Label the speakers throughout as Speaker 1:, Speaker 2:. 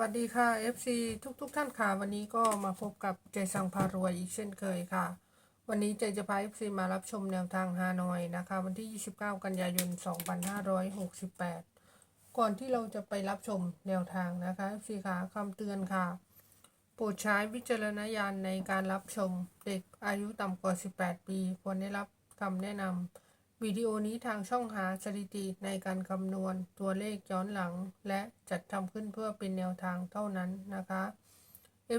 Speaker 1: วัสดีค่ะ FC ทุกทุกๆท่านค่ะ วันนี้ก็มาพบกับเจสังพารวยอีกเช่นเคยค่ะ วันนี้เจจะพา FC มารับชมแนวทางฮานอยนะคะ วันที่ 29 กันยายน 2568 ก่อนที่เราจะไปรับชมแนวทางนะคะ FC ค่ะคำเตือนค่ะ โปรดใช้วิจารณญาณในการรับชมเด็กอายุต่ำกว่า 18 ปี ควรได้รับคำแนะนำ วิดีโอนี้ทางช่องหาสถิติในการคำนวณตัวเลขย้อนหลัง และจัดทำขึ้นเพื่อเป็นแนวทางเท่านั้นนะคะ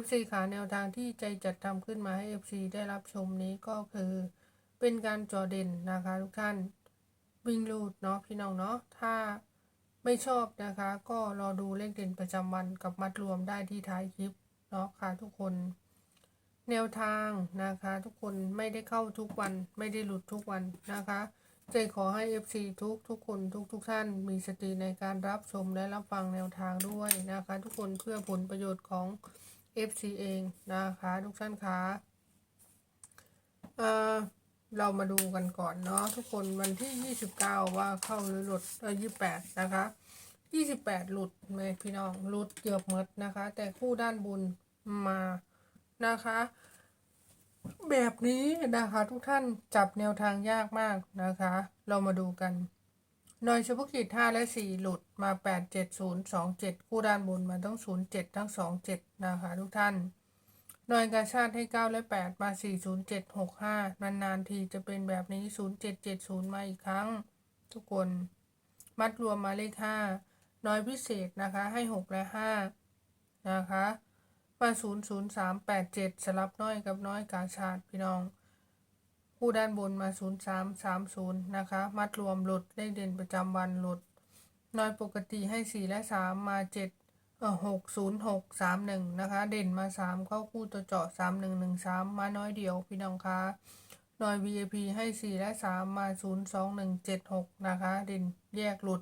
Speaker 1: FC ขาแนวทางที่ใจจัดทำขึ้นมาให้ FC ได้รับชมนี้ก็คือ เป็นการจอเด่นนะคะทุกท่านวิ่งรูดเนาะพี่น้องเนาะถ้าไม่ชอบนะคะ ก็รอดูเลขเด่นประจำวันกับมัดรวมได้ที่ท้ายคลิปเนาะค่ะทุกคนแนวทางนะคะ ทุกคนไม่ได้เข้าทุกวันไม่ได้หลุดทุกวันนะคะ เจขอให้ FC ทุกทุกคนทุกทุกท่าน มีสติในการรับชมและรับฟังแนวทางด้วยนะคะ ทุกคนเพื่อผลประโยชน์ของ FC เองนะคะทุกท่านคะเอ่อเรามาดูกันก่อนเนาะทุกคนวันที่ 29 ว่าเข้าหรือหลุดเออ28 นะคะ 28 หลุดไหมพี่น้องหลุดเกือบหมดนะคะ แต่คู่ด้านบนมานะคะ แบบนี้นะคะ ทุกท่านจับแนวทางยากมากนะคะ เรามาดูกันหน่วยเฉพาะกิจ5และ4หลุดมา8 7 0 2 7คู่ด้านบนมาต้อง0 7ทั้ง2 7นะคะ ทุกท่านหน่วยกาชาติให้9และ8มา4 0 7 6 5นานๆทีจะเป็นแบบนี้0 7 7 0มาอีกครั้ง ทุกคน มัดรวมมาเลข5น้อยพิเศษนะคะให้6และ5นะคะ มา0 0 3 8 7 สลับน้อยกับน้อยกาชาติพี่น้อง คู่ด้านบนมา 0 3 3 0 นะคะ มัดรวมหลุดเลขเด่นประจำวันหลุด น้อยปกติให้ 4 และ 3 มา7เออ6 0 6 3 1นะคะ เด่นมา3เข้าคู่ตัวเจาะ3 1 1 3มาน้อยเดียวพี่น้องคะน้อย VIP ให้4และ3มา0 2 1 7 6นะคะ เด่นแยกหลุด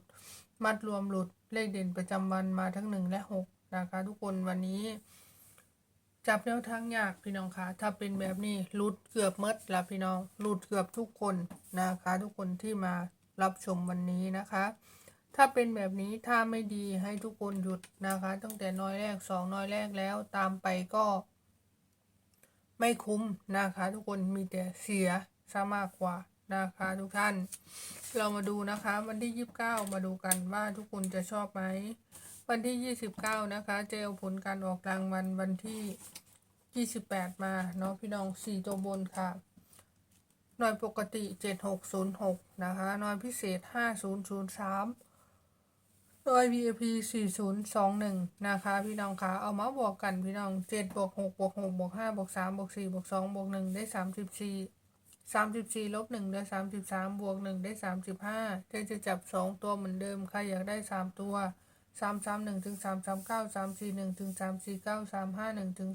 Speaker 1: มัดรวมหลุดเลขเด่นประจำวันมาทั้ง1และ6นะคะ ทุกคนวันนี้ จับแนวทางยากพี่น้องคะถ้าเป็นแบบนี้หลุดเกือบมดละพี่น้องหลุดเกือบทุกคนนะคะ ทุกคนที่มารับชมวันนี้นะคะ ถ้าเป็นแบบนี้ถ้าไม่ดีให้ทุกคนหยุดนะคะ ตั้งแต่น้อยแรกสองน้อยแรกแล้วตามไปก็ ไม่คุ้มนะคะ ทุกคนมีแต่เสียซะมากกว่านะคะทุกท่าน เรามาดูนะคะ วันที่ 29 มาดูกันว่าทุกคนจะชอบไหม วันที่ยี่สิบเก้านะคะ เจอผลการออกรางวัลวันที่ยี่สิบแปดมาเนาะพี่น้องสี่ตัวบนค่ะ หน่วยปกติเจ็ดหกศูนย์หกนะคะ หน่วยพิเศษห้าศูนย์ศูนย์สามหน่วยอพสี่ศูนย์สองหนึ่งนะคะ พี่น้องค่ะเอามาบวกกันพี่น้องเจ็ดบวกหกบวกหกบวกห้าบวกสามบวกสี่บวกสองบวกหนึ่งได้สามสิบสี่สามสิบสี่ลบหนึ่งได้สามสิบสามบวกหนึ่งได้สามสิบห้าเจนจะจับสองตัวเหมือนเดิม ใครอยากได้สามตัว 331ถึง339 341ถึง349 351ถึง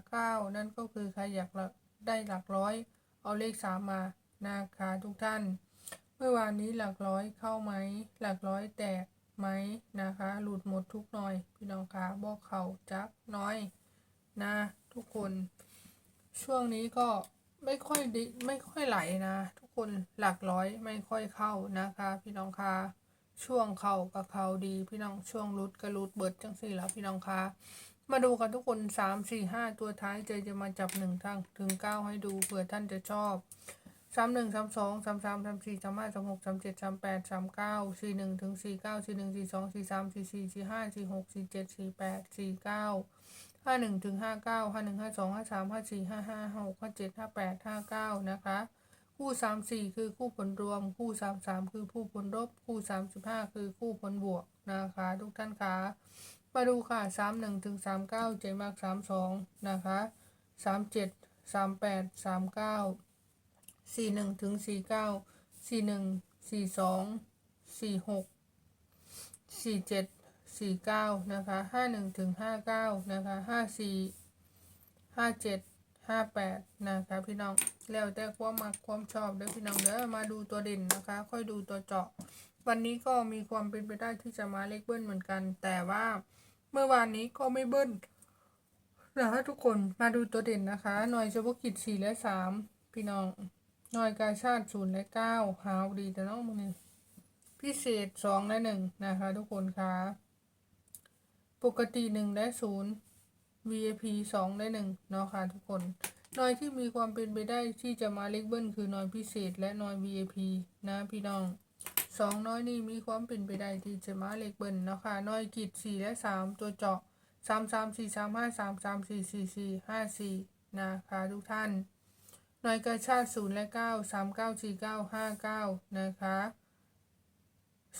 Speaker 1: 359นั่นก็คือใครอยากได้หลักร้อย เอาเลข3มานะคะทุกท่าน เมื่อวานนี้หลักร้อยเข้าไหม หลักร้อยแตกไหมนะคะ หลุดหมดทุกหน่อย พี่น้องคะบอกเขาจักน้อยนะทุกคน ช่วงนี้ก็ไม่ค่อยดีไม่ค่อยไหลนะ ทุกคนหลักร้อยไม่ค่อยเข้านะคะ พี่น้องคะ ช่วงเขากับเขาดีพี่น้องช่วงรุดก็รุดเบิดจังสี่แล้วพี่น้องคะมาดูกันทุกคนสามสี่ห้าตัวท้ายเจจะมาจับหนึ่งทั้งถึงเก้าให้ดูเผื่อท่านจะชอบสามหนึ่งสามสองสามสามสามสี่สามห้าสามหกสามเจ็ดสามแปดสามเก้าสี่หนึ่งถึงสี่เก้าสี่หนึ่งสี่สองสี่สามสี่สี่สี่ห้าสี่หกสี่เจ็ดสี่แปดสี่เก้าห้าหนึ่งถึงห้าเก้าห้าหนึ่งห้าสองห้าสามห้าสี่ห้าห้าหกห้าเจ็ดห้าแปดห้าเก้านะคะ คู่สามสี่คือคู่ผลรวม คู่สามสามคือคู่ผลลบ คู่สามสิบห้าคือคู่ผลบวกนะคะทุกท่านคะมาดูค่ะสามหนึ่งถึงสามเก้าเจ็ดมากสามสองนะคะสามเจ็ดสามแปดสามเก้าสี่หนึ่งถึงสี่เก้าสี่หนึ่งสี่สองสี่หกสี่เจ็ดสี่เก้านะคะห้าหนึ่งถึงห้าเก้านะคะห้าสี่ห้าเจ็ด ห้าแปดนะคะพี่น้องแล้วแต่ความมักความชอบเด้อพี่น้องเด้อมาดูตัวเด่นนะคะ ค่อยดูตัวเจาะ วันนี้ก็มีความเป็นไปได้ที่จะมาเลขเบิ้ลเหมือนกัน แต่ว่าเมื่อวานนี้ก็ไม่เบิ้ลนะคะทุกคนมาดูตัวเด่นนะคะหน่วยเฉพาะกิจสี่และสามพี่น้องหน่วยกาชาติศูนย์และเก้าหาวดีแต่น้องมึงนี่พิเศษสองและหนึ่งนะคะ ทุกคนคะปกติหนึ่งได้ศูนย์ VIP สองได้หนึ่งเนาะค่ะทุกคนนอยที่มีความเป็นไปได้ที่จะมาเล็กเบิ้ลคือนอยพิเศษ และนอย VIP นะพี่น้องสองน้อยนี่มีความเป็นไปได้ที่จะมาเล็กเบิ้ลเนาะค่ะนอยกิจสี่และสามตัวเจาะสามสามสี่สามห้าสามสามสี่สี่สี่ห้าสี่นะคะทุกท่านน่วยกระชาติศูนย์และเก้าสามเก้าสี่เก้าห้าเก้านะคะ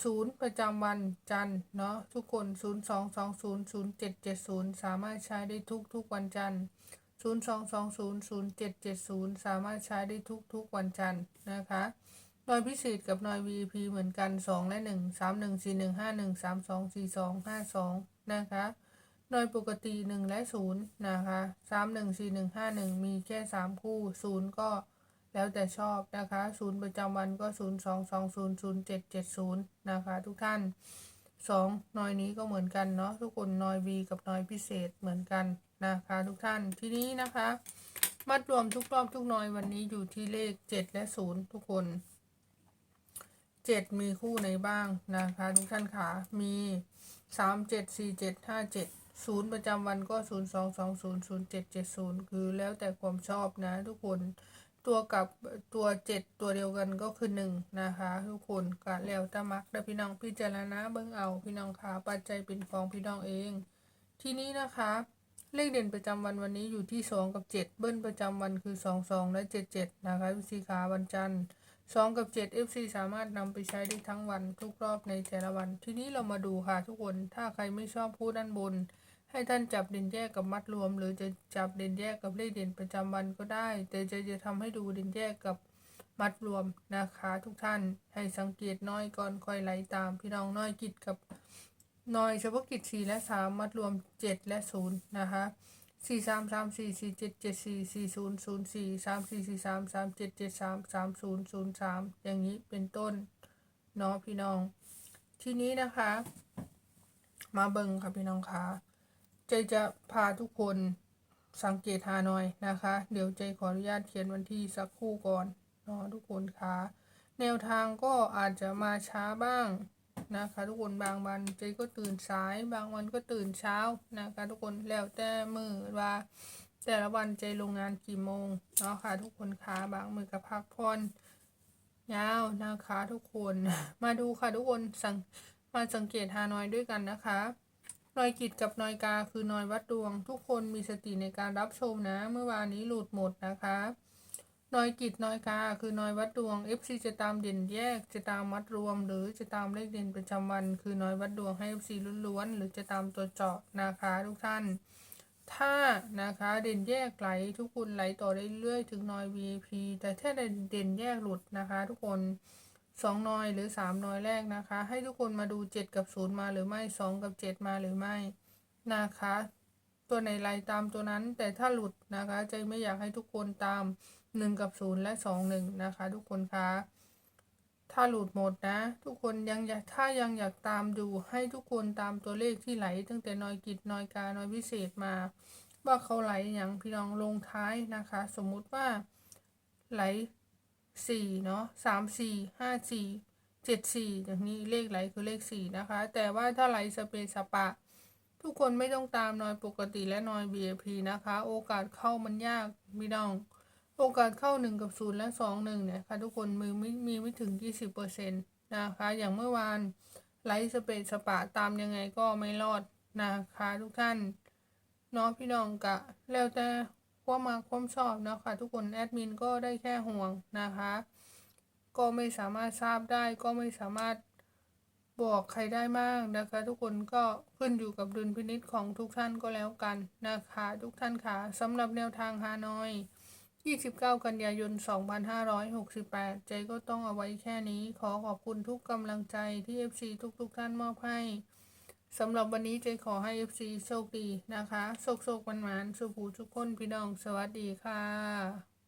Speaker 1: ศูนย์ประจำวันจันทร์เนาะทุกคนศูนย์สองสองศูนย์ศูนย์เจ็ดเจ็ดศูนย์สามารถใช้ได้ทุกทุกวันจันทร์ศูนย์สองสองศูนย์ศูนย์เจ็ดเจ็ดศูนย์สามารถใช้ได้ทุกทุกวันจันทร์นะคะหน่วยพิเศษกับหน่วย VIP เหมือนกันสองและหนึ่งสามหนึ่งสี่หนึ่งห้าหนึ่งสามสองสี่สองห้าสองนะคะโดยปกติหนึ่งและศูนย์นะคะสามหนึ่งสี่หนึ่งห้าหนึ่งมีแค่สามคู่ศูนย์ก็ แล้วแต่ชอบนะคะศูนย์ประจำวันก็ศูนย์สองสองศูนย์ศูนย์เจ็ดเจ็ดศูนย์นะคะ ทุกท่านสองนอยนี้ก็เหมือนกันเนาะทุกคนนอย V กับนอยพิเศษเหมือนกันนะคะ ทุกท่านทีนี้นะคะ มัดรวมทุกรอบทุกนอยวันนี้อยู่ที่เลขเจ็ดและศูนย์ทุกคนเจ็ดมีคู่ไหนบ้างนะคะ ทุกท่านขามีสามเจ็ดสี่เจ็ดห้าเจ็ดศูนย์ประจำวันก็ศูนย์สองสองศูนย์ศูนย์เจ็ดเจ็ดศูนย์คือแล้วแต่ความชอบนะทุกคน ตัวกับตัวเจ็ดตัวเดียวกันก็คือหนึ่งนะคะ ทุกคนกะแล้วตะมักแล้วพี่น้องพิจารณาเบิ่งเอาพี่น้องขาปัจจัยเป็นของพี่น้องเอง ทีนี้นะคะ เลขเด่นประจำวันวันนี้อยู่ที่สองกับเจ็ดเบิ้ลประจำวันคือสองสองและเจ็ดเจ็ดนะคะวิธีขาวันจันทร์สองกับเจ็ด FC สามารถนำไปใช้ได้ทั้งวันทุกรอบในแต่ละวัน ทีนี้เรามาดูค่ะทุกคนถ้าใครไม่ชอบคู่ด้านบน ให้ท่านจับเด่นแยกกับมัดรวม หรือจะจับเด่นแยกกับเลขเด่นประจำวันก็ได้ แต่จะจะทำให้ดูเด่นแยกกับมัดรวมนะคะทุกท่านให้สังเกตน้อยก่อนค่อยไหลตามพี่น้องน้อยกิจกับน้อยเฉพาะกิจสี่และสามมัดรวมเจ็ดและศูนย์นะคะสี่สามสามสี่สี่เจ็ดเจ็ดสี่สี่ศูนย์ศูนย์สี่สามสี่สี่สามสามเจ็ดเจ็ดสามสามศูนย์ศูนย์สามอย่างนี้เป็นต้นเนาะพี่น้อง ทีนี้นะคะ มาเบิ่งค่ะพี่น้องคะ เจจะพาทุกคนสังเกตหาหน่อยนะคะ เดี๋ยวเจขออนุญาตเขียนวันที่สักคู่ก่อนเนาะทุกคนคะแนวทางก็อาจจะมาช้าบ้างนะคะ ทุกคนบางวันเจก็ตื่นสาย บางวันก็ตื่นเช้านะคะ ทุกคนแล้วแต่มือว่า แต่ละวันเจลงงานกี่โมงเนาะค่ะ ทุกคนคะบางมือกับพักผ่อนยาวนะคะ ทุกคนมาดูค่ะทุกคนสังมาสังเกตหาหน่อยด้วยกันนะคะ นอยกิจกับนอยกาคือนอยวัดดวง ทุกคนมีสติในการรับชมนะ เมื่อวานนี้หลุดหมดนะคะนอยกิจนอยกาคือนอยวัดดวง FC จะตามเด่นแยกจะตามมัดรวม หรือจะตามเลขเด่นประจำวัน คือนอยวัดดวงให้ FC ล้วนๆหรือจะตามตัวเจาะนะคะทุกท่าน ถ้านะคะเด่นแยกไหลทุกคนไหลต่อได้เรื่อยถึงนอย VIP แต่ถ้าเด่นแยกหลุดนะคะ ทุกคน สองนอยหรือสามนอยแรกนะคะ ให้ทุกคนมาดูเจ็ดกับศูนย์มาหรือไม่สองกับเจ็ดมาหรือไม่นะคะ ตัวไหนไหลตามตัวนั้นแต่ถ้าหลุดนะคะใจไม่อยากให้ทุกคนตามหนึ่งกับศูนย์และสองหนึ่งนะคะ ทุกคนคะถ้าหลุดหมดนะ ทุกคนยังอยากถ้ายังอยากตามดูให้ทุกคนตามตัวเลขที่ไหล ตั้งแต่นอยกิจนอยกานอยพิเศษมา ว่าเขาไหลอย่างพี่น้องลงท้ายนะคะ สมมุติว่าไหล สี่เนาะสามสี่ห้าสี่เจ็ดสี่อย่างนี้เลขไหลคือเลขสี่นะคะ แต่ว่าถ้าไหลสเปซสปะ ทุกคนไม่ต้องตามนอยปกติและนอย VIP นะคะ โอกาสเข้ามันยากพี่น้อง โอกาสเข้าหนึ่งกับศูนย์และสองหนึ่งเนี่ยค่ะทุกคนมือไม่มีไม่ถึงยี่สิบเปอร์เซ็นต์นะคะ อย่างเมื่อวานไลฟ์สเปซสปะตามยังไงก็ไม่รอดนะคะทุกท่านเนาะพี่น้องกะแล้วแต่ ความมาความชอบนะคะทุกคนแอดมินก็ได้แค่ห่วงนะคะ ก็ไม่สามารถทราบได้ก็ไม่สามารถบอกใครได้มากนะคะ ทุกคนก็ขึ้นอยู่กับดุลพินิจของทุกท่านก็แล้วกันนะคะ ทุกท่านค่ะสำหรับแนวทางฮานอย 29 กันยายน 2568 ใจก็ต้องเอาไว้แค่นี้ ขอขอบคุณทุกกำลังใจที่ FC ทุกๆทท่านมอบให้ สำหรับวันนี้ใจขอให้ FC โชคดีนะคะ โชคโชคมันหวานสุขูทุกคนพี่น้อง สวัสดีค่ะ